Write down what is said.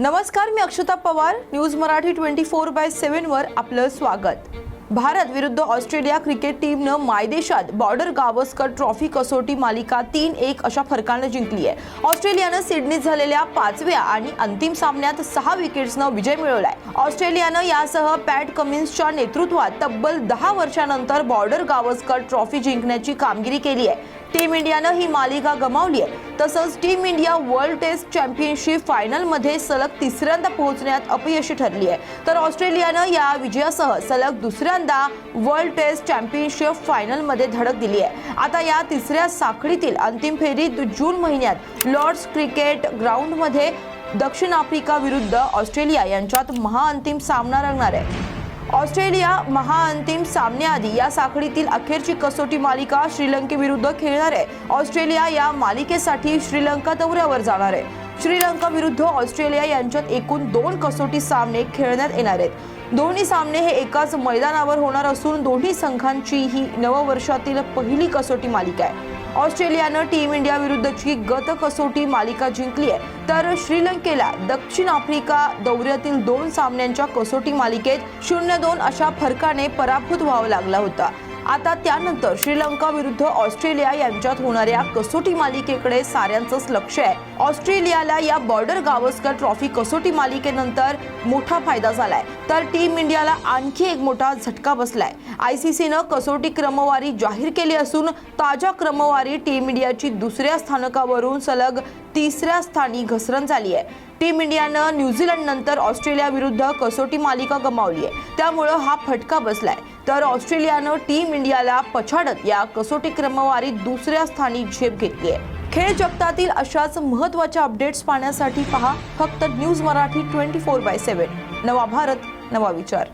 नमस्कार मी Akshata Pawar. News Marathi twenty four by सेव्हनवर आपलं स्वागत. भारत विरुद्ध ऑस्ट्रेलिया क्रिकेट टीमनं मायदेशात बॉर्डर गावस्कर ट्रॉफी कसोटी मालिका तीन एक अशा फरकानं जिंकली आहे. ऑस्ट्रेलियानं सिडनीत झालेल्या पाचव्या आणि अंतिम सामन्यात सहा विकेट्सनं विजय मिळवलाय. ऑस्ट्रेलियानं यासह पॅट कमिन्सच्या नेतृत्वात तब्बल दहा वर्षानंतर बॉर्डर गावस्कर ट्रॉफी जिंकण्याची कामगिरी केली आहे. टीम इंडियानं ही मालिका गमावली आहे. तसंच team India world test championship फायनलमध्ये सलग तिसऱ्यांदा पोहोचण्यात अपयशी ठरली आहे. तर ऑस्ट्रेलियानं या विजयासह सलग दुसऱ्यांदा वर्ल्ड टेस्ट चॅम्पियनशिप फायनलमध्ये धडक दिली आहे. आता या तिसऱ्या साखळीतील अंतिम फेरीत जून महिन्यात लॉर्ड्स क्रिकेट ग्राउंडमध्ये दक्षिण आफ्रिका विरुद्ध ऑस्ट्रेलिया यांच्यात महाअंतिम सामना रंगणार आहे. ऑस्ट्रेलिया महाअंतिम सामन्याआधी या साखळीतील अखेरची कसोटी मालिका श्रीलंकेविरुद्ध खेळणार आहे. ऑस्ट्रेलिया या मालिकेसाठी श्रीलंका दौऱ्यावर जाणार आहे. श्रीलंका विरुद्ध ऑस्ट्रेलिया यांच्यात एकूण दोन कसोटी सामने खेळण्यात येणार आहेत. दोन्ही सामने हे एकाच मैदानावर होणार असून दोन्ही संघांची ही नववर्षातील पहिली कसोटी मालिका आहे. ऑस्ट्रेलियानं टीम इंडिया विरुद्धची गत कसोटी मालिका जिंकली आहे तर श्रीलंकेला दक्षिण आफ्रिका दौऱ्यातील दोन सामन्यांच्या कसोटी मालिकेत शून्य दोन अशा फरकाने पराभूत व्हावं लागला होता. आता त्यानंतर श्रीलंका विरुद्ध ऑस्ट्रेलिया यांच्यात होणाऱ्या कसोटी मालिकेकडे साऱ्यांचंच लक्ष आहे. ऑस्ट्रेलियाला या बॉर्डर गावस्कर ट्रॉफी कसोटी मालिकेनंतर मोठा फायदा झालाय. तर टीम इंडियाला आणखी एक मोठा झटका बसलाय. आय सी सीनं कसोटी क्रमवारी जाहीर केली असून ताज्या क्रमवारी टीम इंडियाची दुसऱ्या स्थानकावरून सलग तिसऱ्या स्थानी घसरण झाली आहे. टीम इंडियानं न्यूझीलंडनंतर ऑस्ट्रेलियाविरुद्ध कसोटी मालिका गमावली आहे. त्यामुळं हा फटका बसलाय. तर ऑस्ट्रेलियानं टीम इंडियाला पछाडत या कसोटी क्रमवारीत दुसऱ्या स्थानी झेप घेतली आहे. खेळ जगतातील अशाच महत्त्वाच्या अपडेट्स पाहण्यासाठी पहा फक्त news Marathi twenty four by seven. नवा भारत नवा विचार.